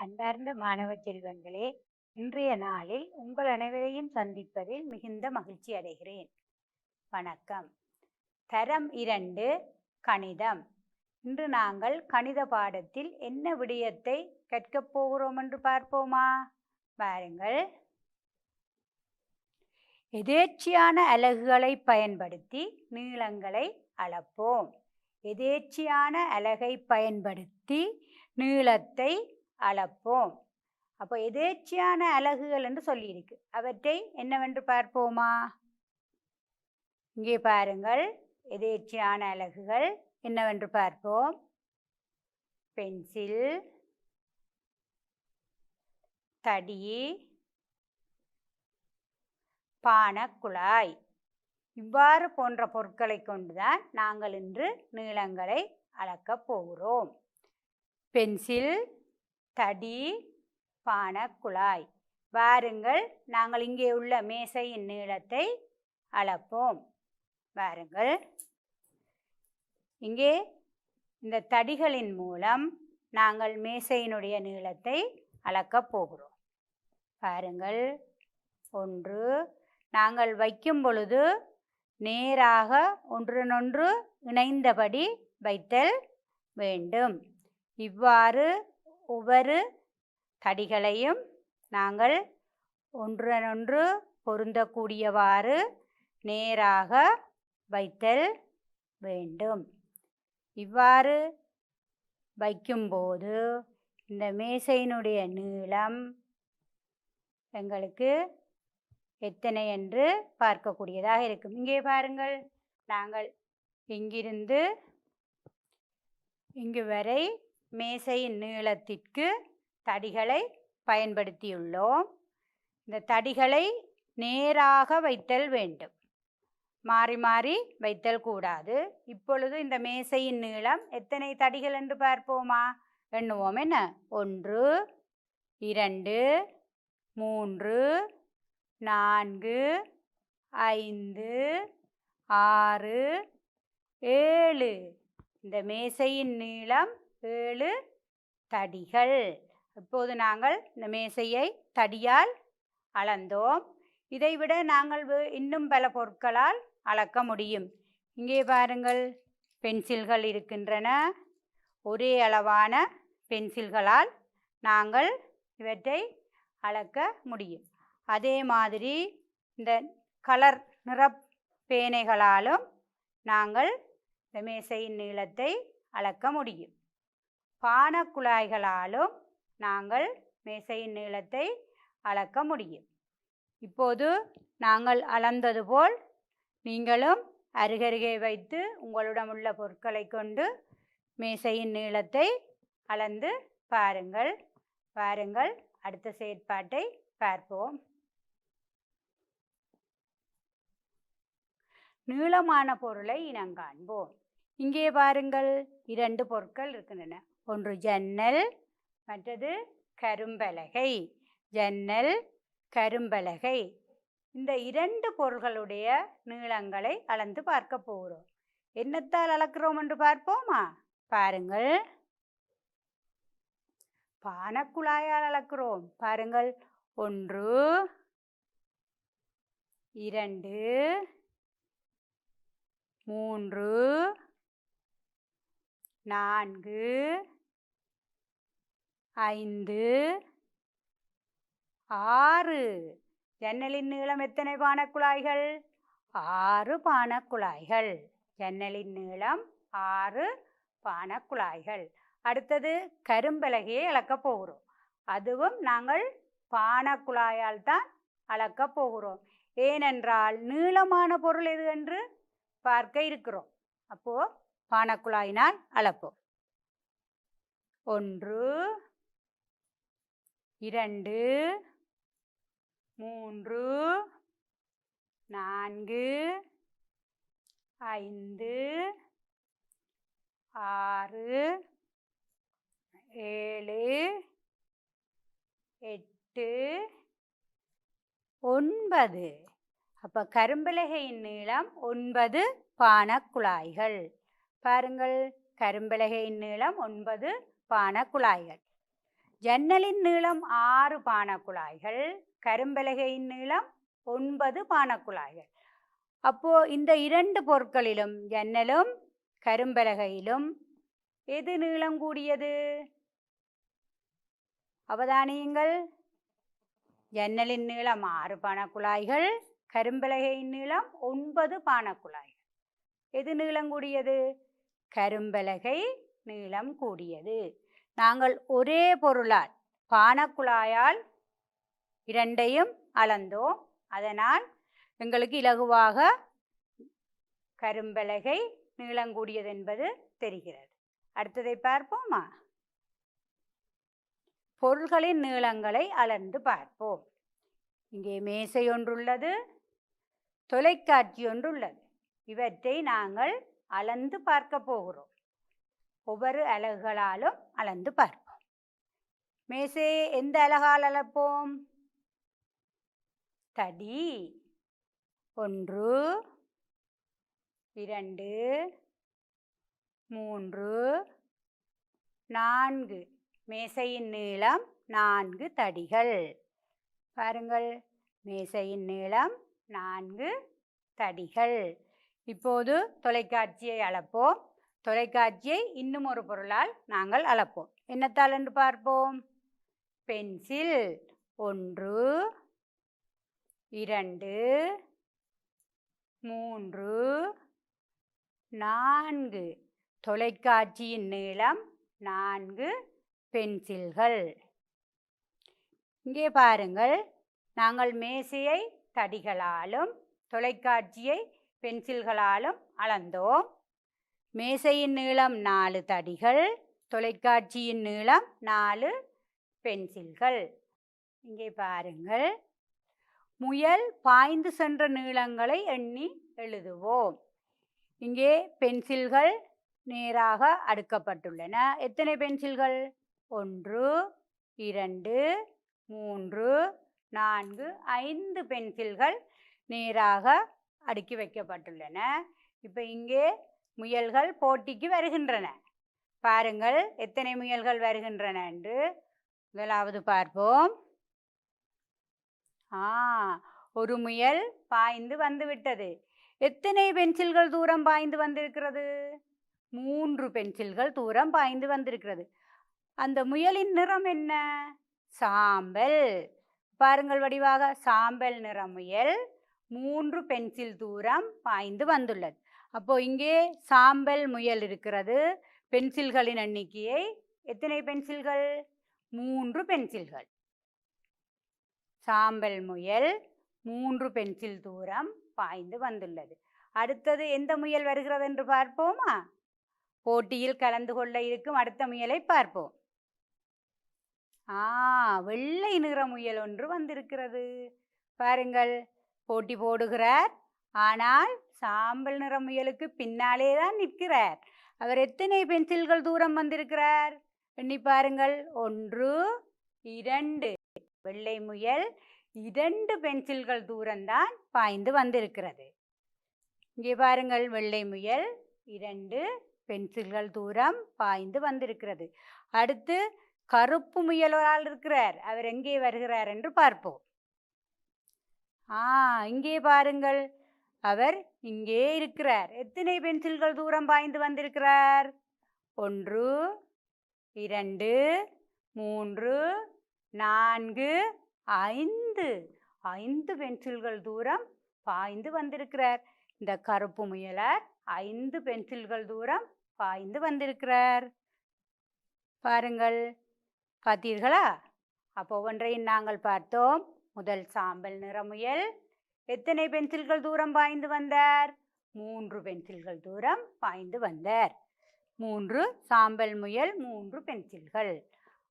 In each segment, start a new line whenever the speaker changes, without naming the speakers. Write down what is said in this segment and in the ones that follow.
அன்பார்ந்த மாணவ செல்வங்களே இன்றைய நாளில் உங்கள் அனைவரையும் சந்திப்பதில் மிகுந்த மகிழ்ச்சி அடைகிறேன். வணக்கம். தரம் இரண்டு கணிதம். இன்று நாங்கள் கணித பாடத்தில் என்ன விடயத்தை கற்கப் போகிறோம் என்று பார்ப்போமா? பாருங்கள். எதேச்சியான அலகுகளை பயன்படுத்தி நீளங்களை அளப்போம். எதேச்சியான அலகை பயன்படுத்தி நீளத்தை அளப்போம். அப்போ எதேச்சியான அலகுகள் என்று சொல்லியிருக்கு. அவற்றை என்னவென்று பார்ப்போமா? இங்கே பாருங்கள். எதேச்சியான அலகுகள் என்னவென்று பார்ப்போம். பென்சில் தடி பானக்குழாய். இவ்வாறு போன்ற பொருட்களை கொண்டுதான் நாங்கள் இன்று நீளங்களை அளக்கப் போகிறோம். பென்சில் தடி பானக்குழாய். வாருங்கள் நாங்கள் இங்கே உள்ள மேசையின் நீளத்தை அளப்போம். வாருங்கள். இங்கே இந்த தடிகளின் மூலம் நாங்கள் மேசையினுடைய நீளத்தை அளக்கப் போகிறோம். பாருங்கள் ஒன்று நாங்கள் வைக்கும் பொழுது நேராக ஒன்றுனொன்று இணைந்தபடி வைத்தல் வேண்டும். இவ்வாறு ஒவ்வொரு தடிகளையும் நாங்கள் ஒன்றுடனொன்று பொருந்தக்கூடியவாறு நேராக வைத்தல் வேண்டும். இவ்வாறு வைக்கும்போது இந்த மேசையினுடைய நீளம் எங்களுக்கு எத்தனை என்று பார்க்கக்கூடியதாக இருக்கும். இங்கே பாருங்கள் நாங்கள் இங்கிருந்து இங்கு வரை மேசையின் நீளத்திற்கு தடிகளை பயன்படுத்தியுள்ளோம். இந்த தடிகளை நேராக வைத்தல் வேண்டும். மாறி மாறி வைத்தல் கூடாது. இப்பொழுது இந்த மேசையின் நீளம் எத்தனை தடிகள் என்று பார்ப்போமா? எண்ணுவோம் என்ன? ஒன்று இரண்டு மூன்று நான்கு ஐந்து ஆறு ஏழு. இந்த மேசையின் நீளம் ஏழு தடிகள். இப்போது நாங்கள் இந்த மேசையை தடியால் அளந்தோம். இதைவிட நாங்கள் இன்னும் பல பொருட்களால் அளக்க முடியும். இங்கே பாருங்கள் பென்சில்கள் இருக்கின்றன. ஒரே அளவான பென்சில்களால் நாங்கள் இவற்றை அளக்க முடியும். அதே மாதிரி இந்த கலர் நிறப்பேனைகளாலும் நாங்கள் இந்த மேசையின் நீளத்தை அளக்க முடியும். பானக்குழாய்களாலும் நாங்கள் மேசையின் நீளத்தை அளக்க முடியும். இப்போது நாங்கள் அளந்தது போல் நீங்களும் அருகருகே வைத்து உங்களிடம் உள்ள பொருட்களை கொண்டு மேசையின் நீளத்தை அளந்து பாருங்கள். பாருங்கள். அடுத்த செயற்பாட்டை பார்ப்போம். நீளமான பொருளை இனங்காண்போம் இங்கே பாருங்கள். இரண்டு பொருட்கள் இருக்கின்றன. ஒன்று ஜன்னல் மற்றது கரும்பலகை. ஜன்னல் கரும்பலகை. இந்த இரண்டு பொருள்களுடைய நீளங்களை அளந்து பார்க்க போகிறோம். என்னத்தால் அளக்கிறோம் என்று பார்ப்போமா? பாருங்கள். பானக்குழாயால் அளக்கிறோம். பாருங்கள். ஒன்று இரண்டு மூன்று நான்கு ஐந்து ஆறு. ஜன்னலின் நீளம் எத்தனை பானக்குழாய்கள்? ஆறு பானக்குழாய்கள். ஜன்னலின் நீளம் ஆறு பானக்குழாய்கள். அடுத்தது கரும்பலகையை அளக்கப் போகிறோம். அதுவும் நாங்கள் பானக்குழாயால் தான் அளக்கப் போகிறோம். ஏனென்றால் நீளமான பொருள் எது என்று பார்க்க இருக்கிறோம். அப்போது பானக்குழாயினால் அளப்போம். ஒன்று இரண்டு மூன்று நான்கு ஐந்து ஆறு ஏழு எட்டு ஒன்பது. அப்போ கரும்பலகையின் நீளம் ஒன்பது பானக்குழாய்கள். பாருங்கள் கரும்பலகையின் நீளம் ஒன்பது பானக்குழாய்கள். ஜன்னலின் நீளம் ஆறு பானக்குழாய்கள் கரும்பலகையின் நீளம் ஒன்பது பானக்குழாய்கள். அப்போ இந்த இரண்டு பொருட்களிலும் ஜன்னலும் கரும்பலகையிலும் எது நீளம் கூடியது? அவதானியுங்கள். ஜன்னலின் நீளம் ஆறு பானக்குழாய்கள் கரும்பலகையின் நீளம் ஒன்பது பானக்குழாய்கள். எது நீளம் கூடியது? கரும்பலகை நீளம் கூடியது. நாங்கள் ஒரே பொருளால் பானக்குழாயால் இரண்டையும் அளந்தோம். அதனால் எங்களுக்கு இலகுவாக கரும்பலகை நீளங்கூடியது என்பது தெரிகிறது. அடுத்ததை பார்ப்போமா? பொருள்களின் நீளங்களை அளந்து பார்ப்போம். இங்கே மேசை ஒன்றுள்ளது தொலைக்காட்சி ஒன்றுள்ளது. இவற்றை நாங்கள் அளந்து பார்க்க போகிறோம். ஒவ்வொரு அலகுகளாலும் அளந்து பார்ப்போம். மேசையை எந்த அலகால் அளப்போம்? தடி. ஒன்று இரண்டு மூன்று நான்கு. மேசையின் நீளம் நான்கு தடிகள். பாருங்கள் மேசையின் நீளம் நான்கு தடிகள். இப்போது தொலைக்காட்சியை அளப்போம். தொலைக்காட்சியை இன்னும் ஒரு பொருளால் நாங்கள் அளப்போம். என்னத்தால் என்று பார்ப்போம்? பென்சில். ஒன்று இரண்டு மூன்று நான்கு. தொலைக்காட்சியின் நீளம் நான்கு பென்சில்கள். இங்கே பாருங்கள் நாங்கள் மேசையை தடிகளாலும் தொலைக்காட்சியை பென்சில்களாலும் அளந்தோம். மேசையின் நீளம் நாலு தடிகள் தொலைக்காட்சியின் நீளம் நாலு பென்சில்கள். இங்கே பாருங்கள். முயல் பாய்ந்து சென்ற நீளங்களை எண்ணி எழுதுவோம். இங்கே பென்சில்கள் நேராக அடுக்கப்பட்டுள்ளன. எத்தனை பென்சில்கள்? ஒன்று இரண்டு மூன்று நான்கு ஐந்து பென்சில்கள் நேராக அடுக்கி வைக்கப்பட்டுள்ளன. இப்போ இங்கே முயல்கள் போட்டிக்கு வருகின்றன. பாருங்கள் எத்தனை முயல்கள் வருகின்றன என்று. முதலாவது பார்ப்போம். ஆ ஒரு முயல் பாய்ந்து வந்துவிட்டது. எத்தனை பென்சில்கள் தூரம் பாய்ந்து வந்திருக்கிறது? மூன்று பென்சில்கள் தூரம் பாய்ந்து வந்திருக்கிறது. அந்த முயலின் நிறம் என்ன? சாம்பல். பாருங்கள் வடிவாக சாம்பல் நிற முயல். மூன்று பென்சில் தூரம் பாய்ந்து வந்துள்ளது. அப்போது இங்கே சாம்பல் முயல் இருக்கிறது. பென்சில்களின் எண்ணிக்கையை எத்தனை பென்சில்கள்? மூன்று பென்சில்கள். சாம்பல் முயல் மூன்று பென்சில் தூரம் பாய்ந்து வந்துள்ளது. அடுத்தது எந்த முயல் வருகிறது என்று பார்ப்போமா? போட்டியில் கலந்து கொள்ள இருக்கும் அடுத்த முயலை பார்ப்போம். ஆ வெள்ளை நிற முயல் ஒன்று வந்திருக்கிறது. பாருங்கள் போட்டி போடுகிறார். ஆனால் சாம்பல் நிற முயலுக்கு பின்னாலே தான் நிற்கிறார். அவர் எத்தனை பென்சில்கள் தூரம் வந்திருக்கிறார்? எண்ணி பாருங்கள். ஒன்று இரண்டு. வெள்ளை முயல் இரண்டு பென்சில்கள் தூரம்தான் பாய்ந்து வந்திருக்கிறது. இங்கே பாருங்கள். வெள்ளை முயல் இரண்டு பென்சில்கள் தூரம் பாய்ந்து வந்திருக்கிறது. அடுத்து கருப்பு முயலால் இருக்கிறார். அவர் எங்கே வருகிறார் என்று பார்ப்போம். ஆ இங்கே பாருங்கள். அவர் இங்கே இருக்கிறார். எத்தனை பென்சில்கள் தூரம் பாய்ந்து வந்திருக்கிறார்? ஒன்று இரண்டு மூன்று நான்கு ஐந்து. ஐந்து பென்சில்கள் தூரம் பாய்ந்து வந்திருக்கிறார். இந்த கருப்பு முயலார் ஐந்து பென்சில்கள் தூரம் பாய்ந்து வந்திருக்கிறார். பாருங்கள் பார்த்தீர்களா? அப்போ ஒன்றையும் நாங்கள் பார்த்தோம். முதல் சாம்பல் நிற முயல் எத்தனை பென்சில்கள் தூரம் பாய்ந்து வந்தார்? மூன்று பென்சில்கள் தூரம் பாய்ந்து வந்தார். மூன்று சாம்பல் முயல் மூன்று பென்சில்கள்.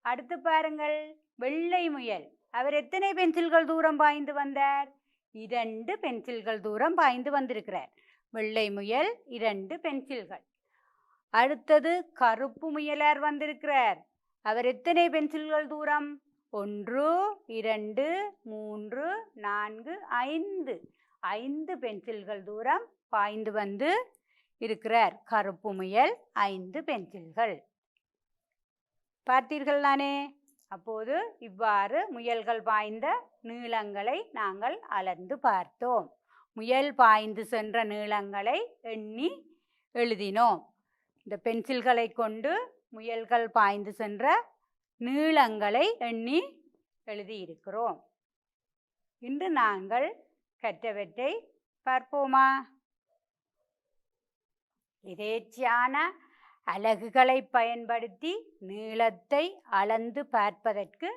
அடுத்து பாருங்கள். வெள்ளை முயல். அவர் எத்தனை பென்சில்கள் தூரம் பாய்ந்து வந்தார்? இரண்டு பென்சில்கள் தூரம் பாய்ந்து வந்திருக்கிறார். வெள்ளை முயல் இரண்டு பென்சில்கள். அடுத்தது கருப்பு முயலார் வந்திருக்கிறார். அவர் எத்தனை பென்சில்கள் தூரம்? ஒன்று இரண்டு மூன்று நான்கு ஐந்து. ஐந்து பென்சில்கள் தூரம் பாய்ந்து வந்து இருக்கிறார். கருப்பு முயல் ஐந்து பென்சில்கள். பார்த்தீர்கள் தானே? அப்போது இவ்வாறு முயல்கள் பாய்ந்த நீளங்களை நாங்கள் அளந்து பார்த்தோம். முயல் பாய்ந்து சென்ற நீளங்களை எண்ணி எழுதினோம். இந்த பென்சில்களை கொண்டு முயல்கள் பாய்ந்து சென்ற நீளங்களை எண்ணி எழுதியிருக்கிறோம். இன்று நாங்கள் கற்றவற்றை பார்ப்போமா? எதேச்சியான அலகுகளை பயன்படுத்தி நீளத்தை அளந்து பார்ப்பதற்கு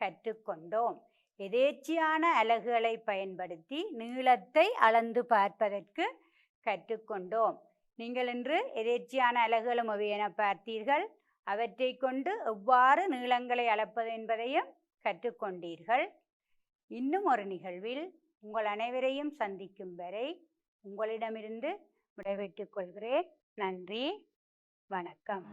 கற்றுக்கொண்டோம். எதேச்சியான அலகுகளை பயன்படுத்தி நீளத்தை அளந்து பார்ப்பதற்கு கற்றுக்கொண்டோம். நீங்கள் இன்று எதேச்சியான அலகுகளும் அவை என பார்த்தீர்கள் அவற்றை கொண்டு எவ்வாறு நீளங்களை அளப்பது என்பதையும் கற்றுக்கொண்டீர்கள். இன்னும் ஒரு நிகழ்வில் உங்கள் அனைவரையும் சந்திக்கும் வரை உங்களிடமிருந்து விடைபெற்றுக் கொள்கிறேன். நன்றி. வணக்கம்.